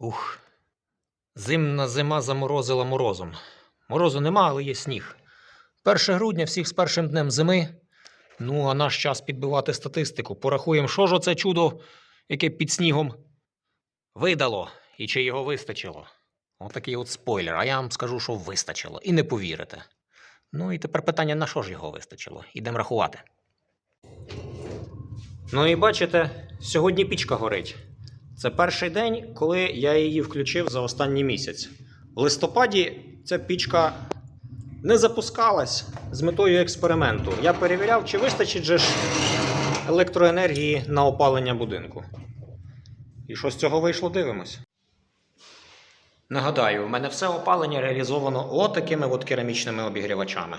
Ух. Зимна зима заморозила морозом. Морозу нема, але є сніг. 1 грудня всіх з першим днем зими. Ну, а наш час підбивати статистику. Порахуємо, що ж оце чудо, яке під снігом видало і чи його вистачило. Отакий от спойлер. А я вам скажу, що вистачило. І не повірите. Ну і тепер питання, на що ж його вистачило? Ідемо рахувати. Ну і бачите, сьогодні пічка горить. Це перший день, коли я її включив за останній місяць. В листопаді ця пічка не запускалась з метою експерименту. Я перевіряв, чи вистачить же ж електроенергії на опалення будинку. І що з цього вийшло, дивимось. Нагадаю, у мене все опалення реалізовано отакими от керамічними обігрівачами.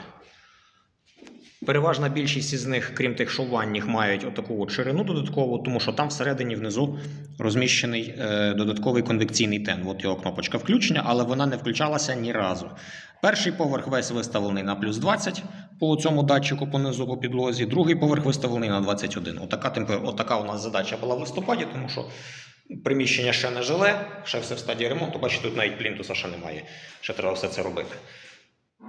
Переважна більшість із них, крім тих, що ванніх, мають отаку от ширину додаткову, тому що там всередині внизу розміщений е, додатковий конвекційний тен. От його кнопочка включення, але вона не включалася ні разу. Перший поверх весь виставлений на плюс 20 по цьому датчику понизу по підлозі, другий поверх виставлений на 21. Отака, темпер... Отака у нас задача була в листопаді, тому що приміщення ще не жиле, ще все в стадії ремонту. Бачите, тут навіть плінтуса ще немає. Ще треба все це робити.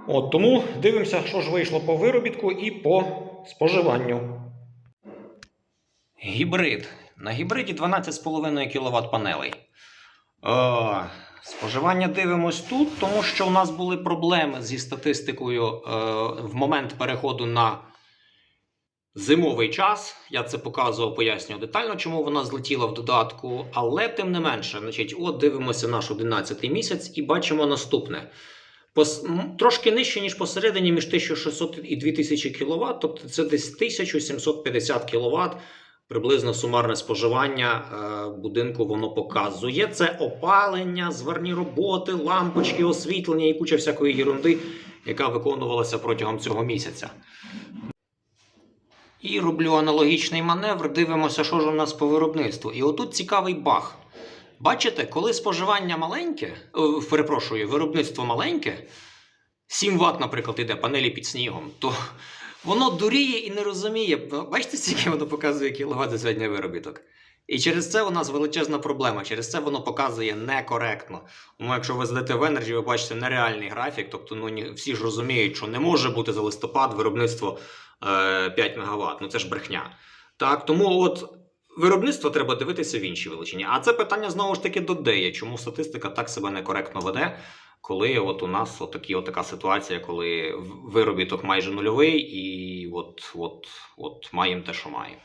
От тому дивимося, що ж вийшло по виробітку і по споживанню. Гібрид. На гібриді 12,5 кВт панелей. О, споживання дивимось тут, тому що у нас були проблеми зі статистикою е, в момент переходу на зимовий час. Я це показував, пояснював детально, чому вона злетіла в додатку. Але тим не менше, значить, от дивимося наш 11 місяць і бачимо наступне. Трошки нижче, ніж посередині, між 1600 і 2000 кВт, тобто це десь 1750 кВт. Приблизно сумарне споживання е, будинку воно показує. Це опалення, зварні роботи, лампочки, освітлення і куча всякої єрунди, яка виконувалася протягом цього місяця. І роблю аналогічний маневр. Дивимося, що ж у нас по виробництву. І отут цікавий баг. Бачите, коли споживання маленьке, е, перепрошую, виробництво маленьке, 7 Вт, наприклад, іде панелі під снігом, то воно дуріє і не розуміє. Бачите, скільки воно показує кіловат за сьогодні виробіток? І через це у нас величезна проблема. Через це воно показує некоректно. Тому якщо ви зайдете в Energy, ви бачите нереальний графік. Тобто, ну всі ж розуміють, що не може бути за листопад виробництво е, 5 МВт. Ну це ж брехня. Так, тому от виробництво треба дивитися в іншій величині. А це питання знову ж таки до деє, чому статистика так себе некоректно веде, коли от у нас от от така ситуація, коли виробіток майже нульовий, і от, от, от маємо те, що маємо.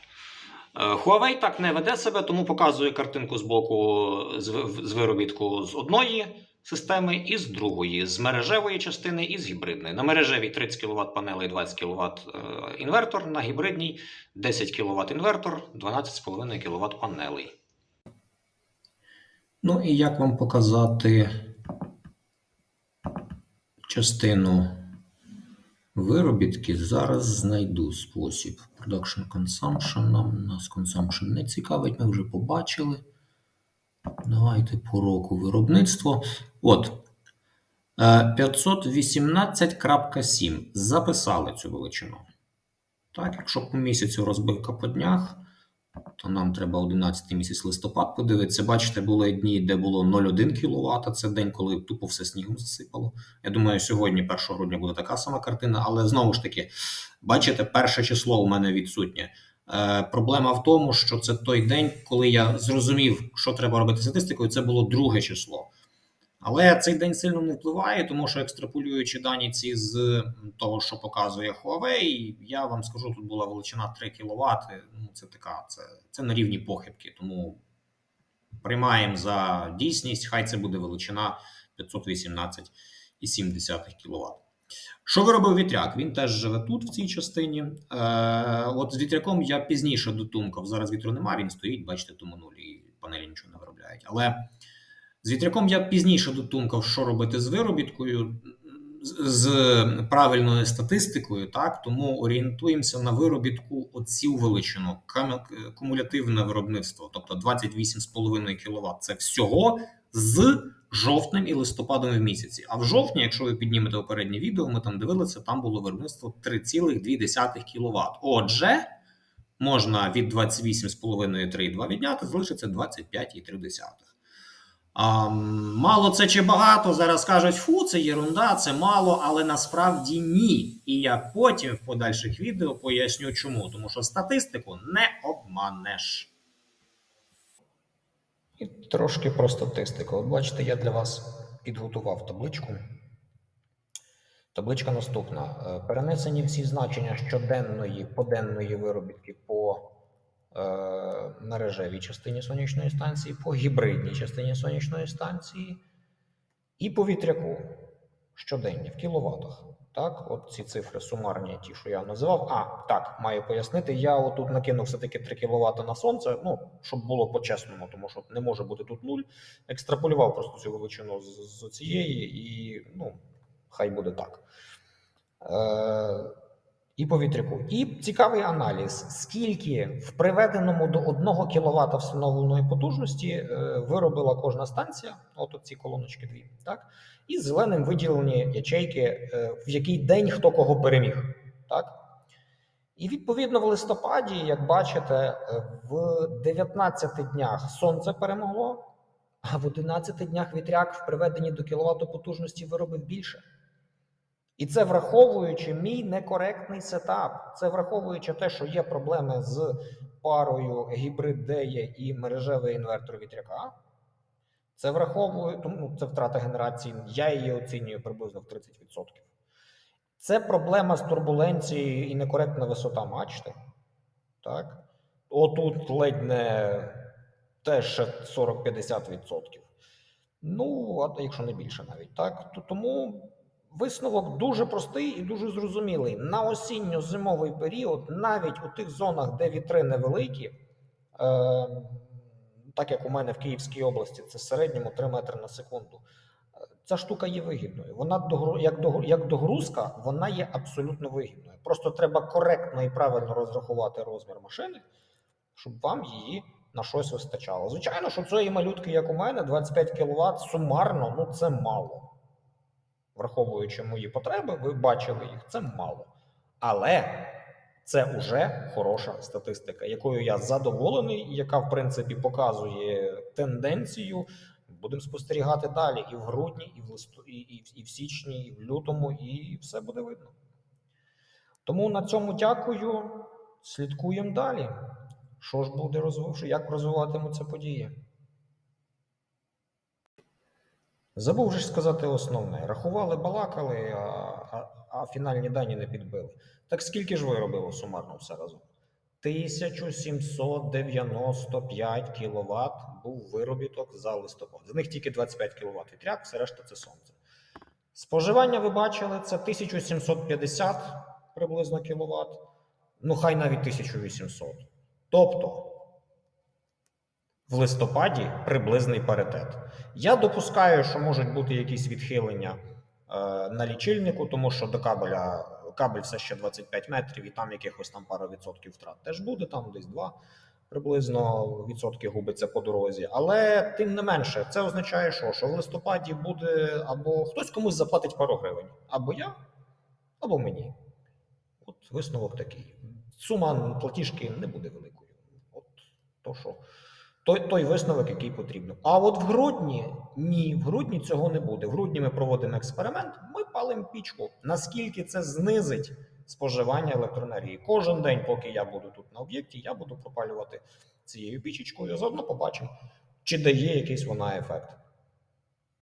Е, Huawei так не веде себе, тому показує картинку з боку з виробітку з одної системи і з другої, з мережевої частини і з гібридної. На мережевій 30 кВт панелей, 20 кВт інвертор, на гібридній 10 кВт інвертор, 12,5 кВт панелей. Ну і як вам показати частину виробітки? Зараз знайду спосіб. Production Consumption. Нам нас consumption не цікавить, ми вже побачили. Давайте по року виробництво. От. е, 518.7. Записали цю величину. Так, якщо по місяцю розбивка по днях, то нам треба 11 місяць листопад подивитися. Бачите, були дні, де було 0,1 кВт. Це день, коли тупо все снігом засипало. Я думаю, сьогодні, 1 грудня, буде така сама картина, але знову ж таки, бачите, перше число у мене відсутнє. Е, проблема в тому, що це той день, коли я зрозумів, що треба робити статистикою, це було друге число. Але цей день сильно не впливає, тому що екстраполюючи дані ці з того, що показує Huawei, я вам скажу, тут була величина 3 кВт. Ну, це така, це, це на рівні похибки. Тому приймаємо за дійсність, хай це буде величина 518,7 кВт. Що виробив вітряк? Він теж живе тут, в цій частині. Е, от з вітряком я пізніше дотумкав. Зараз вітру немає, він стоїть, бачите, тому нулі і панелі нічого не виробляють. Але з вітряком я пізніше дотумкав, що робити з виробіткою, з, правильною статистикою, так тому орієнтуємося на виробітку оцю величину, кумулятивне виробництво, тобто 28,5 кВт. Це всього з жовтнем і листопадом в місяці. А в жовтні, якщо ви піднімете попереднє відео, ми там дивилися, там було виробництво 3,2 кВт. Отже, можна від 28,5 3,2 відняти, залишиться 25,3. А, мало це чи багато, зараз кажуть, фу, це єрунда, це мало, але насправді ні. І я потім в подальших відео поясню чому. Тому що статистику не обманеш. І трошки про статистику. От бачите, я для вас підготував табличку. Табличка наступна. Е, Перенесені всі значення щоденної, поденної виробітки по е, мережевій частині сонячної станції, по гібридній частині сонячної станції і по вітряку щоденні в кіловатах. Так, от ці цифри сумарні, ті, що я називав. А, так, маю пояснити. Я отут накинув все-таки 3 кВт на сонце, ну, щоб було по-чесному, тому що не може бути тут нуль. Екстраполював просто цю величину з, з цієї, і ну, хай буде так. Е, і по вітряку. І цікавий аналіз, скільки в приведеному до 1 кВт встановленої потужності е, виробила кожна станція, от ці колоночки дві, так? і зеленим виділені ячейки, е, в який день хто кого переміг. Так? І відповідно в листопаді, як бачите, е, в 19 днях сонце перемогло, а в 11 днях вітряк в приведенні до кіловату потужності виробив більше. І це враховуючи мій некоректний сетап, це враховуючи те, що є проблеми з парою гібрид Деє і мережевий інвертор вітряка. Це враховує, тому ну, це втрата генерації. Я її оцінюю приблизно в 30%. Це проблема з турбуленцією і некоректна висота мачти. Так? Отут ледь не теж 40-50%. Ну, а якщо не більше навіть. Так? То, тому висновок дуже простий і дуже зрозумілий. На осінньо-зимовий період, навіть у тих зонах, де вітри невеликі, е, так як у мене в Київській області, це в середньому 3 метри на секунду. е, Ця штука є вигідною. Вона як, догрузка, вона є абсолютно вигідною. Просто треба коректно і правильно розрахувати розмір машини, щоб вам її на щось вистачало. Звичайно, що цієї малютки, як у мене, 25 кВт сумарно, ну це мало. Враховуючи мої потреби, ви бачили їх, це мало. Але це вже хороша статистика, якою я задоволений, яка, в принципі, показує тенденцію. Будемо спостерігати далі і в грудні, і в листу, і, і, і в січні, і в лютому, і все буде видно. Тому на цьому дякую. Слідкуємо далі. Що ж буде розвивши, як розвиватимуться події? Забув же сказати основне. Рахували, балакали, а, а, а фінальні дані не підбили. Так скільки ж виробило сумарно все разом? 1795 кВт був виробіток за листопад. З них тільки 25 кВт вітряк, все решта це сонце. Споживання ви бачили, це 1750 приблизно кВт, ну хай навіть 1800. Тобто в листопаді приблизний паритет. Я допускаю, що можуть бути якісь відхилення е, на лічильнику, тому що до кабеля кабель все ще 25 метрів, і там якихось там пара відсотків втрат теж буде, там десь 2 приблизно відсотки губиться по дорозі. Але тим не менше, це означає, що, що в листопаді буде або хтось комусь заплатить пару гривень, або я, або мені. От висновок такий. Сума платіжки не буде великою. От то, що той, той висновок, який потрібно. А от в грудні ні, в грудні цього не буде. В грудні ми проводимо експеримент, ми палимо пічку. Наскільки це знизить споживання електроенергії? Кожен день, поки я буду тут на об'єкті, я буду пропалювати цією пічечкою. Заодно побачимо, чи дає якийсь вона ефект.